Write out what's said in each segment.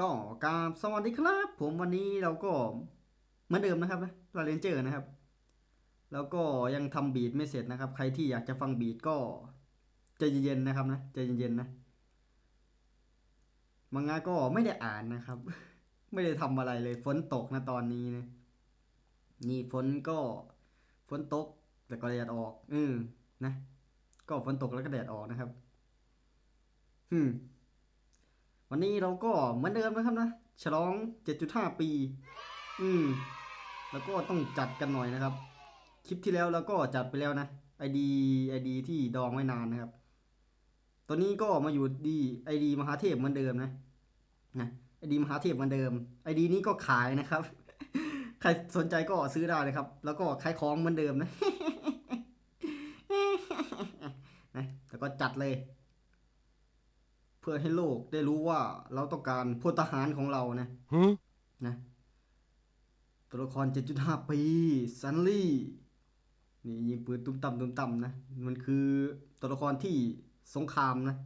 ก็กราบสวัสดีครับ ผมวันนี้เราก็เหมือนเดิมนะครับนะลาเรนเจอร์นะครับ แล้วก็ยังทำบีทไม่เสร็จนะครับ ใครที่อยากจะฟังบีทก็ใจเย็นๆนะครับนะใจเย็นๆนะมังงะก็ไม่ได้อ่านนะครับ ไม่ได้ทำอะไรเลยฝนตกนะตอนนี้นะนี่ฝนก็ฝนตกแต่ก็แดดออกอืมนะ ก็ฝนตกแล้วก็แดดออกนะครับ อืม วันนี้เราก็เหมือนเดิมนะครับนะฉลอง 7.5 ปี อืม แล้วก็ต้องจัดกันหน่อยนะครับ คลิปที่แล้วเราก็จัดไปแล้วนะ ID ID ที่ดองไว้นานนะครับตัวนี้ก็มาอยู่ดี ID มหาเทพเหมือนเดิมนะนะ ID มหาเทพเหมือนเดิม ID นี้ก็ขายนะครับ ใครสนใจก็ซื้อได้เลยครับ แล้วก็ขายของเหมือนเดิมนะนะแล้วก็จัดเลย พื่อให้โลกได้รู้ว่าเราต้องการพลทหารของเรานะ Huh? นะ ตัวละคร 7.5 ปี ซันลี่ นี่ยิงปืนตุ้มต่ำตุ้มต่ำนะ มันคือตัวละครที่สงครามนะ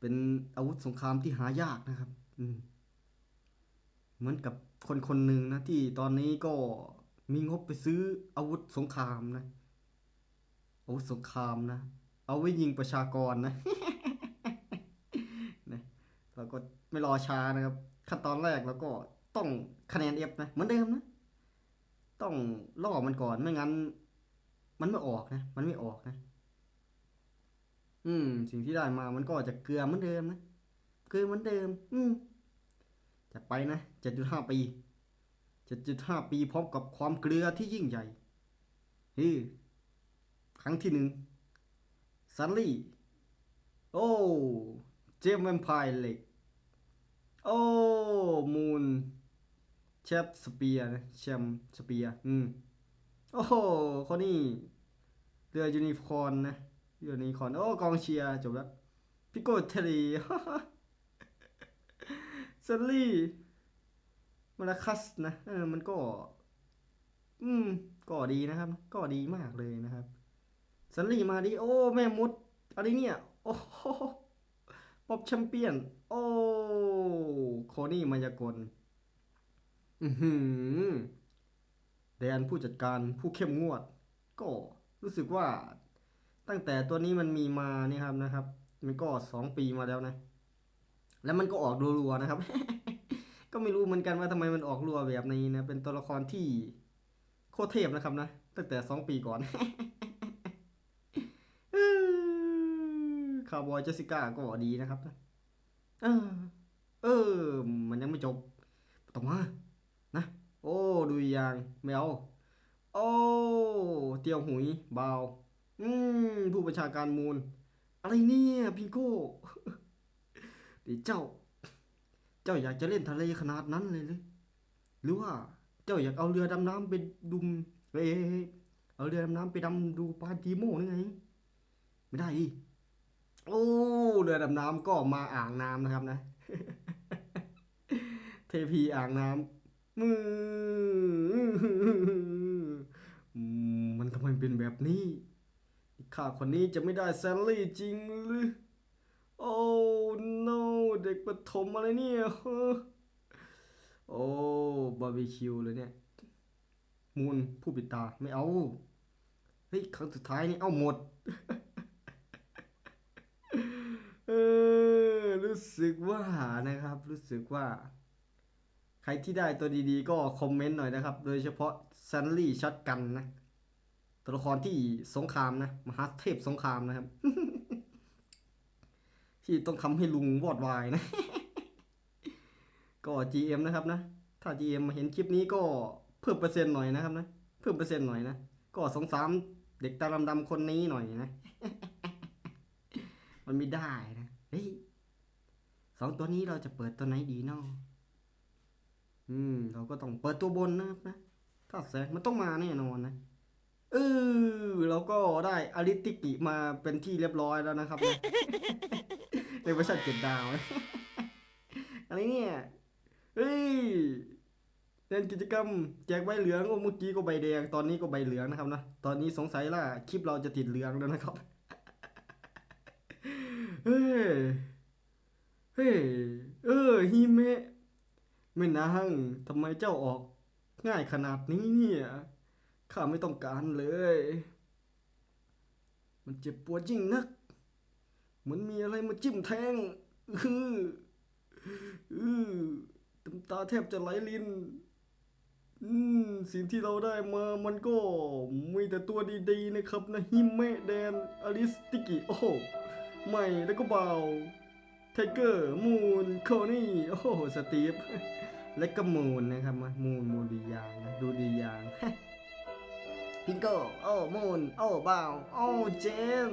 เป็นอาวุธสงครามที่หายากนะครับ อืมเหมือนกับคนคนหนึ่งนะที่ตอนนี้ก็มีงบไปซื้ออาวุธสงครามนะ อาวุธสงครามนะ เอาไว้ยิงประชากรนะนะ เราก็ไม่รอช้านะครับ ขั้นตอนแรกเราก็ต้องคะแนน F นะเหมือนเดิมนะ ต้องล่อมันก่อนไม่งั้น มันไม่ออกนะ มันไม่ออกนะ อืม สิ่งที่ได้มามันก็จะเกลือเหมือนเดิมนะเกลือเหมือนเดิม อืมจัดไปนะ7.5ปี7.5ปีพร้อมกับความเกลือที่ยิ่งใหญ่ฮือครั้งที่หนึ่งซันลี่ โอ้ เจมแวมไพร์เล็ก โอ้มูนแชปสเปียร์นะแชมสเปียร์อืมโอ้โหคนนี้เรือยูนิคอร์นนะยูนิคอร์นโอ้กองเชียร์จบแล้วพิโกเทลีซันลี่มาราคัสนะเออมันก็ อืมก็ดีนะครับ ก็ดีมากเลยนะครับซันลี่มาดิโอ้ แม่มุดอะไรเนี่ย โอ้โห ป๊อปแชมเปี้ยน โอ้โคนี่มายากลอือหือแดนผู้จัดการผู้เข้มงวด ก็รู้สึกว่าตั้งแต่ตัวนี้มันมีมานี่ครับนะครับ มันก็สองปีมาแล้วนะ แล้วมันก็ออกรัวๆนะครับ ก็ไม่รู้เหมือนกันว่าทำไมมันออกรัวแบบนี้นะ เป็นตัวละครที่โคตรเทพนะครับนะ ตั้งแต่สองปีก่อน คาร์บอยเจสสิก้าก็ดีนะครับนะเออเออ มันยังไม่จบต่อมานะ โอ้ดูอีกอย่างไม่เอาโอ้เตียวหุยบาวอืมผู้บัญชาการมูล อะไรเนี่ยพิงโก้เดี๋ยวเจ้า เจ้าอยากจะเล่นทะเลขนาดนั้นเลยหรือหรือว่าเจ้าอยากเอาเรือดำน้ำไปดุมเอ้ยเอ้ยเอ้ยเอาเรือดำน้ำไปดำดูปลาจีโม่นี่ไง ไม่ได้ดิ โอ้เรือดำน้ำก็มาอ่างน้ำนะครับนะ เทพีอ่างน้ำมือมันทำไมเป็นแบบนี้ข้าคนนี้จะไม่ได้แซลลี่จริงหรือ โอ้ no เด็กประถมอะไรเนี่ย โอ้บาร์บีคิวเลยเนี่ย มูนผู้ปิดตาไม่เอา เฮ้ย ครั้งสุดท้ายนี่เอาหมด เออ รู้ สึกว่านะครับ รู้สึกว่า ใครที่ได้ตัวดีๆ ก็คอมเมนต์หน่อยนะครับ โดยเฉพาะซันลี่ช็อตกันนะ ตัวละครที่สงครามนะ มหาเทพสงครามนะครับ ที่ต้องทำให้ลุงวอดวายนะ ก็ GM นะครับนะ ถ้า GM มาเห็นคลิปนี้ก็เพิ่มเปอร์เซ็นต์หน่อยนะครับนะ เพิ่มเปอร์เซ็นต์หน่อยนะ ก็สงสารเด็กตาดำๆคนนี้หน่อยนะ มันไม่ได้นะ เฮ้ย สองตัวนี้เราจะเปิดตัวไหนดีเนาะอืม เราก็ต้องเปิดตัวบนนะครับนะถ้าแสงมันต้องมาแน่นอนนะเออเราก็ได้อาริติกิมาเป็นที่เรียบร้อยแล้วนะครับนะในเวอร์ชันเจ็ดดาวนะอะไรเนี่ยเฮ้ยเล่นกิจกรรมแจกใบเหลืองโอ้เมื่อกี้ก็ใบแดง ตอนนี้ก็ใบเหลืองนะครับนะตอนนี้สงสัยล่ะคลิปเราจะติดเหลืองแล้วนะครับเฮ้ย เฮ้เออฮิเมะไม่นางทำไมเจ้าออกง่ายขนาดนี้เนี่ยข้าไม่ต้องการเลย มันเจ็บปวดจริงนัก เหมือนมีอะไรมาจิ้มแทงอืออือน้ำตาแทบจะไหลลินอืมสิ่งที่เราได้มามันก็มีแต่ตัวดีๆนะครับนะฮิเมะแดนอลิสติกิโอ้โหไม่แล้วก็เบา ไทเกอร์มูนโคนี่โอ้โหสตีฟและก็มูนนะครับมามูนมูนดียางนะดูดียางพิงโก้โอ้มูนโอ้บ่าวโอ้เจน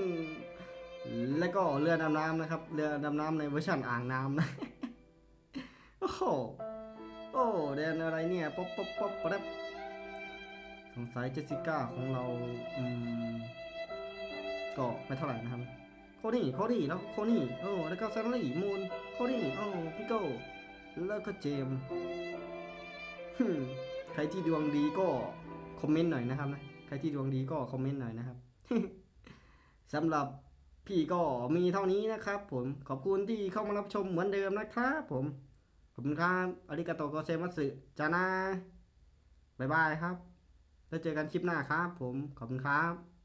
แล้วก็เรือดำน้ำนะครับ เรือดำน้ำในเวอร์ชันอ่างน้ำนะโอ้โหโอ้แดนอะไรเนี่ยป๊อปป๊อปป๊อปป๊อปสงสัยเจสสิก้าของเราอืมก็ไม่เท่าไหร่นะครับ โคนี่โคนี่แล้วโคนี่โอ้แล้วก็ซันลี่มูนโคนี่โอ้พิโก้แล้วก็เจมส์ฮึใครที่ดวงดีก็คอมเมนต์หน่อยนะครับนะใครที่ดวงดีก็คอมเมนต์หน่อยนะครับสำหรับพี่ก็มีเท่านี้นะครับผมขอบคุณที่เข้ามารับชมเหมือนเดิมนะครับผมขอบคุณครับอาริกาโตโกเซมัสึจานาบายบายครับ แล้วเจอกันคลิปหน้าครับผมขอบคุณครับ